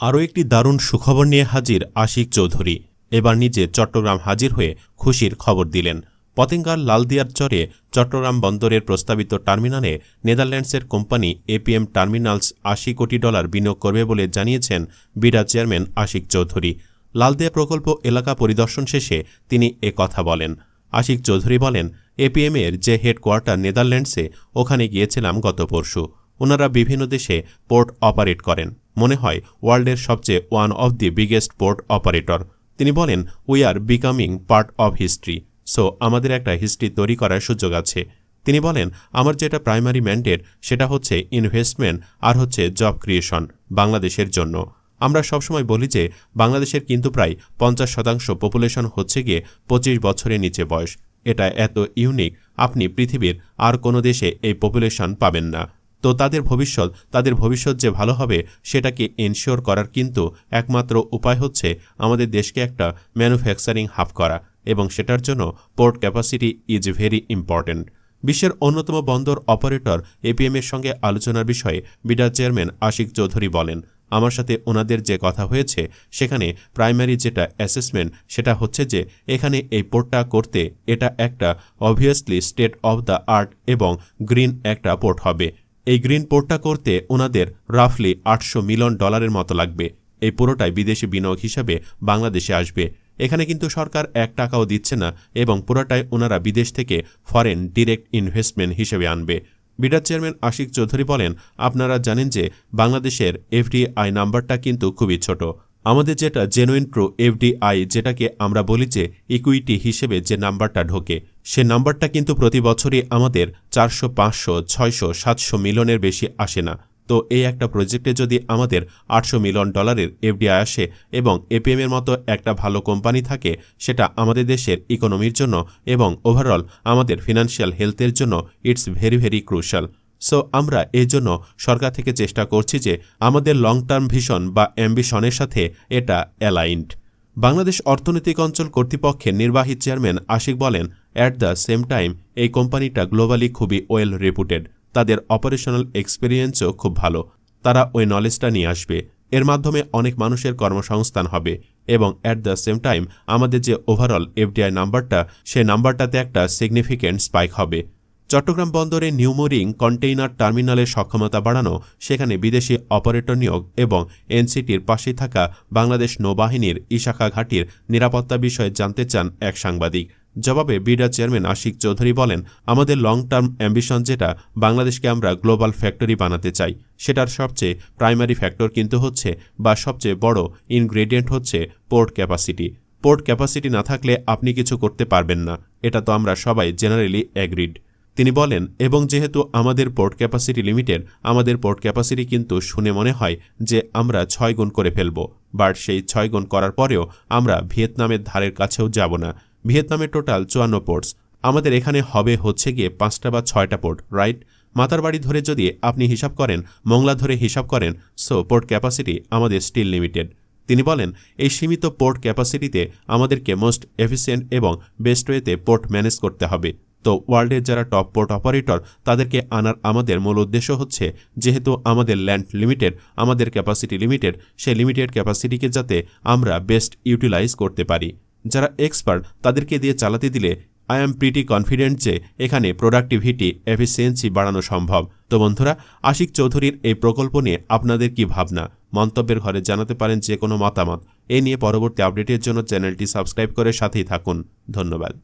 আরও একটি দারুণ সুখবর নিয়ে হাজির আশিক চৌধুরী। এবার নিজে চট্টগ্রাম হাজির হয়ে খুশির খবর দিলেন। পতেঙ্গার লালদিয়ার চরে চট্টগ্রাম বন্দরের প্রস্তাবিত টার্মিনালে নেদারল্যান্ডসের কোম্পানি এপিএম টার্মিনালস আশি কোটি ডলার বিনিয়োগ করবে বলে জানিয়েছেন বিডা চেয়ারম্যান আশিক চৌধুরী। লালদিয়া প্রকল্প এলাকা পরিদর্শন শেষে তিনি এ কথা বলেন। আশিক চৌধুরী বলেন, এপিএম এর যে হেডকোয়ার্টার নেদারল্যান্ডসে, ওখানে গিয়েছিলাম গত পরশু। ওনারা বিভিন্ন দেশে পোর্ট অপারেট করেন। মনে হয় ওয়ার্ল্ডের সবচেয়ে one of the biggest port operator তিনি বলেন we are becoming part of history so আমাদের একটা হিস্ট্রি তৈরি করার সুযোগ আছে। তিনি বলেন, আমার যেটা প্রাইমারি ম্যান্ডেট সেটা হচ্ছে ইনভেস্টমেন্ট আর হচ্ছে জব ক্রিয়েশন বাংলাদেশের জন্য। আমরা সবসময় বলি যে, বাংলাদেশের কিন্তু প্রায় পঞ্চাশ শতাংশ পপুলেশন হচ্ছে গিয়ে পঁচিশ বছরের নিচে বয়স। এটা এত ইউনিক আপনি পৃথিবীর আর কোনো দেশে এই পপুলেশন পাবেন না। তো তাদের ভবিষ্যৎ তাদের ভবিষ্যৎ যে ভালো হবে সেটাকে এনশিওর করার কিন্তু একমাত্র উপায় হচ্ছে আমাদের দেশকে একটা ম্যানুফ্যাকচারিং হাব করা এবং সেটার জন্য port capacity is very important বিশ্বের অন্যতম বন্দর অপারেটর এপিএম এর সঙ্গে আলোচনার বিষয়ে বিডা চেয়ারম্যান আশিক চৌধুরী বলেন, আমার সাথে ওনাদের যে কথা হয়েছে, সেখানে প্রাইমারি যেটা অ্যাসেসমেন্ট সেটা হচ্ছে যে এখানে এই পোর্টটা করতে এটা একটা obviously state of the art এবং গ্রিন একটা পোর্ট হবে। এই গ্রিন পোর্টটা করতে ওনাদের রাফলি আটশো মিলিয়ন ডলারের মতো লাগবে। এই পুরোটাই বিদেশি বিনিয়োগ হিসাবে বাংলাদেশে আসবে। এখানে কিন্তু সরকার এক টাকাও দিচ্ছে না এবং পুরোটাই ওনারা বিদেশ থেকে ফরেন ডিরেক্ট ইনভেস্টমেন্ট হিসেবে আনবে। বিডার চেয়ারম্যান আশিক চৌধুরী বলেন, আপনারা জানেন যে বাংলাদেশের এফডিআই নাম্বারটা কিন্তু খুবই ছোট। আমাদের যেটা জেনুইন প্রো এফডিআই, যেটাকে আমরা বলি যে ইকুইটি হিসেবে যে নাম্বারটা ঢোকে সে নাম্বারটা কিন্তু প্রতি বছরই আমাদের চারশো, পাঁচশো, ছয়শো, সাতশো মিলিয়নের বেশি আসে না। তো এই একটা প্রজেক্টে যদি আমাদের আটশো মিলিয়ন ডলারের এফডিআই আসে এবং এপিএম এর মতো একটা ভালো কোম্পানি থাকে, সেটা আমাদের দেশের ইকোনমির জন্য এবং ওভারঅল আমাদের ফিনান্সিয়াল হেলথের জন্য it's very very crucial so আমরা এই জন্য সরকার থেকে চেষ্টা করছি যে আমাদের লং টার্ম ভিশন বা অ্যাম্বিশনের সাথে এটা অ্যালাইন্ড বাংলাদেশ অর্থনৈতিক অঞ্চল কর্তৃপক্ষের নির্বাহী চেয়ারম্যান আশিক বলেন অ্যাট দ্য সেম টাইম এই কোম্পানিটা গ্লোবালি খুবই ওয়েল রেপুটেড তাদের অপারেশনাল এক্সপিরিয়েন্সও খুব ভালো। তারা ওই নলেজটা নিয়ে আসবে। এর মাধ্যমে অনেক মানুষের কর্মসংস্থান হবে। এবং অ্যাট দ্য সেম টাইম আমাদের যে ওভারঅল এফডিআই নাম্বারটা সে নাম্বারটাতে একটা সিগনিফিক্যান্ট স্পাইক হবে। চট্টগ্রাম বন্দরে নিউমোরিং কন্টেইনার টার্মিনালের সক্ষমতা বাড়ানো, সেখানে বিদেশি অপারেটর নিয়োগ এবং এনসিটির পাশে থাকা বাংলাদেশ নৌবাহিনীর ইশাখা ঘাটির নিরাপত্তা বিষয়ে জানতে চান এক সাংবাদিক। জবাবে বিডা চেয়ারম্যান আশিক চৌধুরী বলেন, আমাদের লং টার্ম অ্যাম্বিশন যেটা, বাংলাদেশকে আমরা গ্লোবাল ফ্যাক্টরি বানাতে চাই। সেটার সবচেয়ে প্রাইমারি ফ্যাক্টর কিন্তু হচ্ছে, বা সবচেয়ে বড় ইনগ্রেডিয়েন্ট হচ্ছে পোর্ট ক্যাপাসিটি পোর্ট ক্যাপাসিটি না থাকলে আপনি কিছু করতে পারবেন না। এটা তো আমরা সবাই জেনারেলি অ্যাগ্রিড তিনি বলেন, এবং যেহেতু আমাদের পোর্ট ক্যাপাসিটি লিমিটেড আমাদের পোর্ট ক্যাপাসিটি কিন্তু শুনে মনে হয় যে আমরা ছয় গুণ করে ফেলব। বাট সেই ছয় গুণ করার পরেও আমরা ভিয়েতনামের ধারের কাছেও যাব না। ভিয়েতনামের টোটাল চুয়ান্ন পোর্টস আমাদের এখানে হবে হচ্ছে গিয়ে পাঁচটা বা ছয়টা পোর্ট রাইট মাতার বাড়ি ধরে যদি আপনি হিসাব করেন, মংলা ধরে হিসাব করেন সো পোর্ট ক্যাপাসিটি আমাদের স্টিল লিমিটেড তিনি বলেন, এই সীমিত পোর্ট ক্যাপাসিটিতে আমাদেরকে মোস্ট এফিসিয়েন্ট এবং বেস্ট ওয়েতে পোর্ট ম্যানেজ করতে হবে। তো ওয়ার্ল্ডের যারা টপ পোর্ট অপারেটর, তাদেরকে আনার আমাদের মূল উদ্দেশ্য হচ্ছে যেহেতু আমাদের ল্যান্ড লিমিটেড, আমাদের ক্যাপাসিটি লিমিটেড, সেই লিমিটেড ক্যাপাসিটিকে যাতে আমরা বেস্ট ইউটিলাইজ করতে পারি। যারা এক্সপার্ট, তাদেরকে দিয়ে চালাতে দিলে আই এম প্রিটি কনফিডেন্ট যে এখানে প্রোডাক্টিভিটি, এফিসিয়েন্সি বাড়ানো সম্ভব। তো বন্ধুরা, আশিক চৌধুরীর এই প্রকল্প নিয়ে আপনাদের কি ভাবনা? মন্তব্যের ঘরে জানাতে পারেন যে কোনো মতামত। এ নিয়ে পরবর্তী আপডেটের জন্য চ্যানেলটি সাবস্ক্রাইব করে সাথেই থাকুন। ধন্যবাদ।